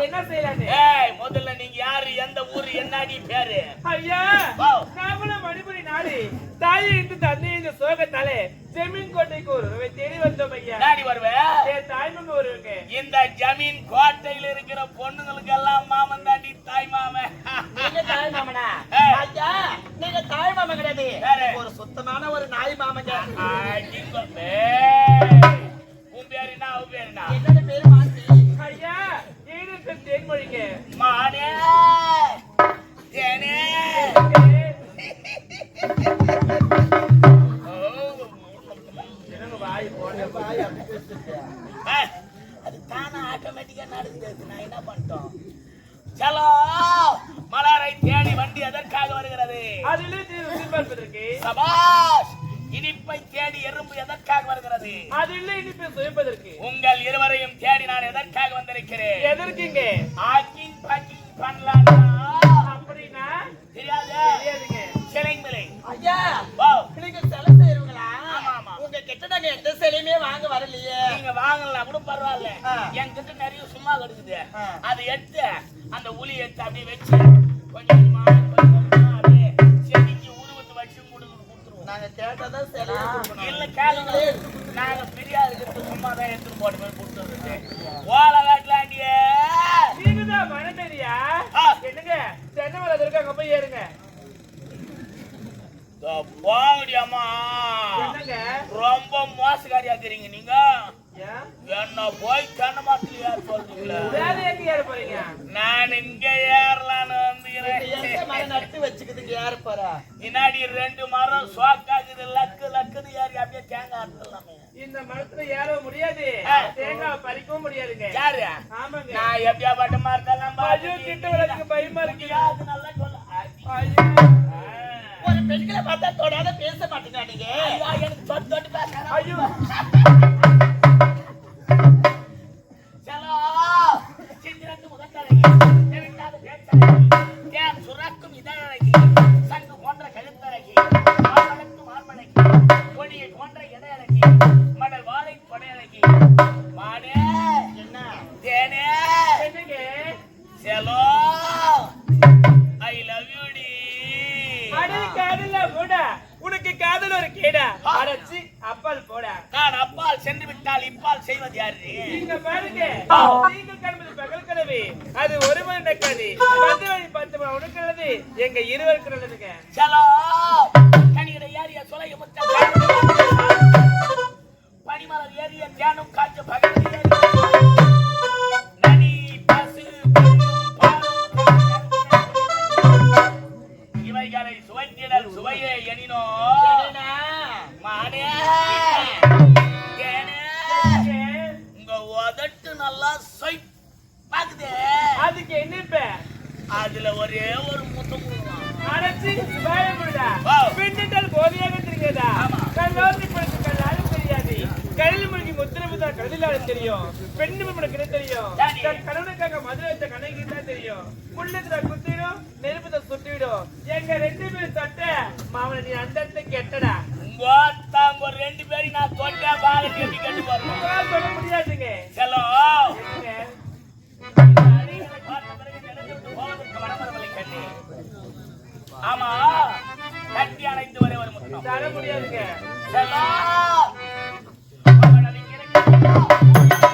என்ன? ஏய் முதல்ல நீங்க யாரு எந்த ஊரு என்னடி பேரு? ஐயா, வா. நாமள மணிபுரி நாடு. தாயை தந்தை இந்த சோகத்தாலே ஜமீன் கோட்டைக்கு ஒரு தேடி வந்தோம் ஐயா. நாடி வருவே? என் தாய்மங்க ஒருவங்க. இந்த ஜமீன் கோட்டையில இருக்கிற பொண்ணுங்களுக்கு எல்லாம் மாமன் தாண்டி தாய் மாமன் நீங்க தாய் மாமனா ஏய். ஐயா நீங்க தாய் மாமன் கிடையாது. ஒரு சுத்தமான ஒரு நாய். ஏய், உன் பேரு என்ன அவன் பேரு என்ன என்னோட பேரு மாசி. ஐயா ஈடுக்கு தேன்மொழிங்க மானே. தேனே. அது தானா ஆட்டோமேட்டிக்கா நடக்குது நான் என்ன பண்ணிட்டோம்? சலோ மலரை தேடி வண்டி வருகிறது அதிலே பார்ப்பதற்கு சபாஷ் இனிப்பை தேடி எறும்பு எதற்காக வருகிறது? அதிலே இனிப்பை சுவைப்பதற்கு. உங்கள் இருவரையும் தேடி நான் எதற்காக வந்திருக்கிறேன்? எதற்குங்க? ஆக்கிங் பாக்கிங் பண்ணலாம் அப்படின்னா தெரியாது? தெரியாதுங்க. சிலைங்களை. ஐயா வா. நீங்க சிலை செய்யறவங்களா? ஆமா, ஆமா. உங்க கிட்ட நாங்க எந்த சிலையுமே வாங்க வரலையே. நீங்க வாங்கலாம் கூட பரவாயில்ல. என்கிட்ட நிறைய சும்மா கிடக்குது. அதை எடுத்து அந்த உளி எடுத்து அப்படியே வச்சு கொஞ்சம் கொஞ்சமா, நாங்க கேட்டதான் சிலையை கொடுக்கணும். இல்ல கேளுங்களே. நாங்க பிரியா இருக்கிறது சும்மா தான் எடுத்துட்டு போட்டு கொடுத்துருது ஓலை வேட்டலாண்டியே. நீங்கதான். என்னங்க? தென்னை போய் ஏறுங்க. ரொம்ப மோசக்காரியா இருக்கிறீங்க நீங்க? என்ன போய் தென்னை மரத்துல ஏற சொல்றீங்களே? வேற எங்க ஏற போறீங்க? நான் இங்க ஏறலான்னு. எந்த மரம் வந்துக்கிறேன் நட்டு வச்சுக்கிறதுக்கு யாரு போறா? பின்னாடி ரெண்டு மரம் சோக்காக்குது லக்கு லக்குன்னு ஏறி அப்படியே தேங்காய் அறுத்துடலாமே இந்த மரத்துல ஏற முடியாது. தேங்காய் பறிக்கவும் முடியாதுங்க. யாரு? ஆமாங்க. நான் எப்படியா பட்ட மரத்தெல்லாம் ஐயோ கிட்ட வரதுக்கு பயமா இருக்கு. அது நல்லா சொல்ல. ஒரு பெண்களை பார்த்தா தொடாத பேச மாட்டீங்க நீங்க. ஐயா, எனக்கு தொட்டு தொட்டு. ஐயோ. சிந்திரத்து முகத்தழகி, தெவிட்டாத சுரக்கும் இதழழகி, காதல் ஒரு கேடா. அடைச்சி அப்பால் போடா. நான் அப்பால் சென்று விட்டால் இப்பால் செய்வது யாரு? நீங்க பாருங்க. நீங்கள் காண்பது பகல் கனவு. அது ஒரு மணி நடக்காது பத்து மணி பத்து மணி உனக்கு நல்லது. எங்க இருவருக்கு நல்லதுங்க. சலோ. கனிகிற ஏறிய சுலைய முத்த நல்லா சொய். பாக்குதே? அதுக்கு என்ன இப்ப? அதுல ஒரே ஒரு முத்தம் கொடுக்கலாம் அடைச்சி சுபாயமுடா வா. பின்னிட்டால் போதையாக தெரியாதா ஆமா. கடலில் மூழ்கி முத்திரமுதா கடலிலால தெரியும். பெண்ணு உனக்கு என்ன தெரியும். தன். கணவனுக்காக மதுரை வச்ச கணக்கு தான் தெரியும். புள்ளுக்கு குத்திடும் நெருப்பு சுட்டிவிடும். எங்க ரெண்டு பேரும் தொட்ட மாமன நீ அந்த இடத்துல கெட்டடா. உங்க ரெண்டு பேரும் நான் தொட்டா பாலத்தி எப்படி கட்டு போறேன் சொல்ல முடியாதுங்க. கண்ணே. ஆமா கட்டி அணைந்து வரை ஒரு முத்தம். தர முடியாதுங்க. செல்லோ Thank you.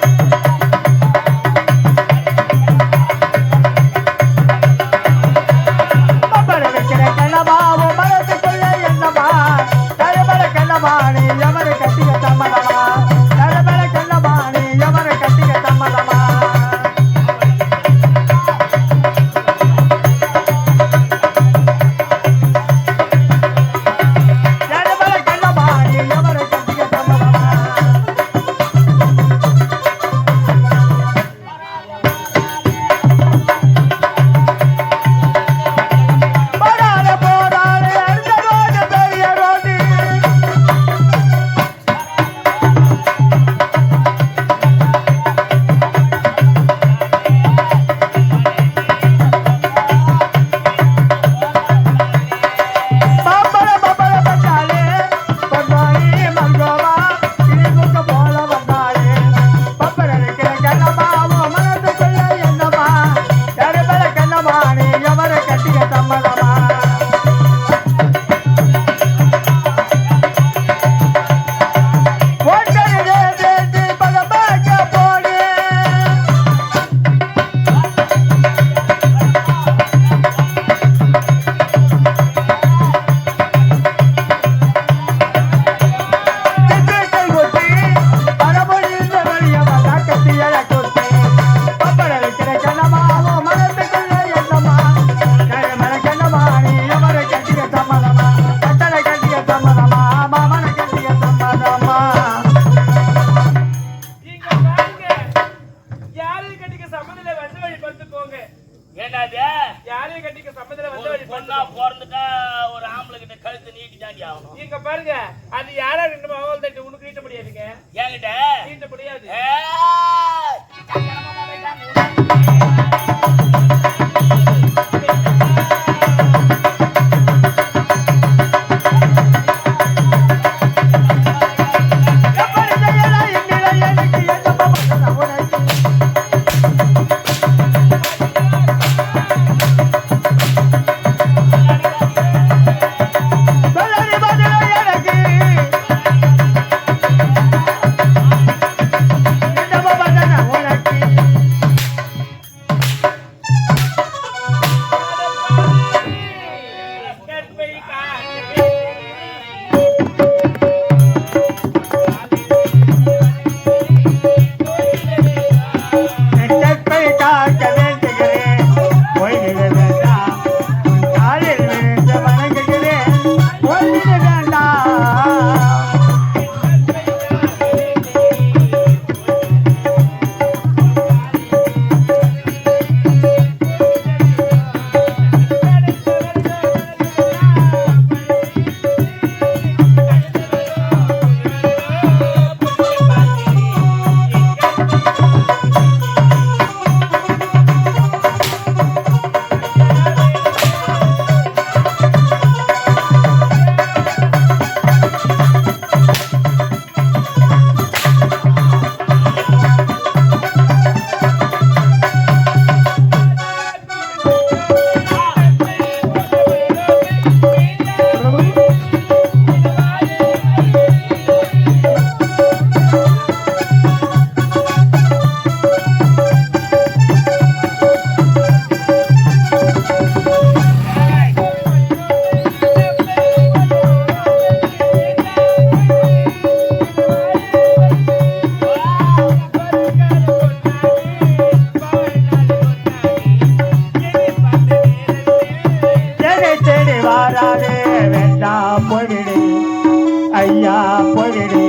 என்கிட்ட முடியாது. મારા રે વેડા પડડે અહીંયા પડડે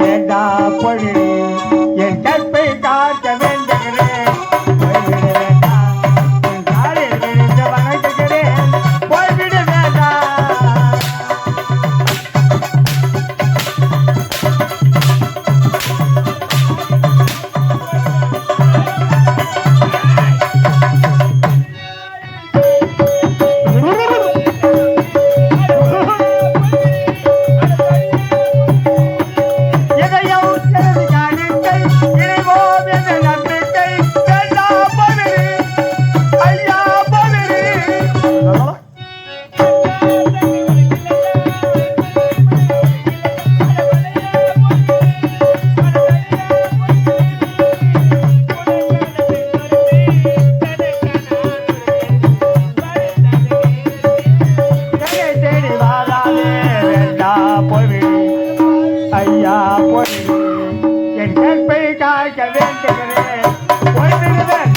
વેડા પડડે ஒய் விடுதல்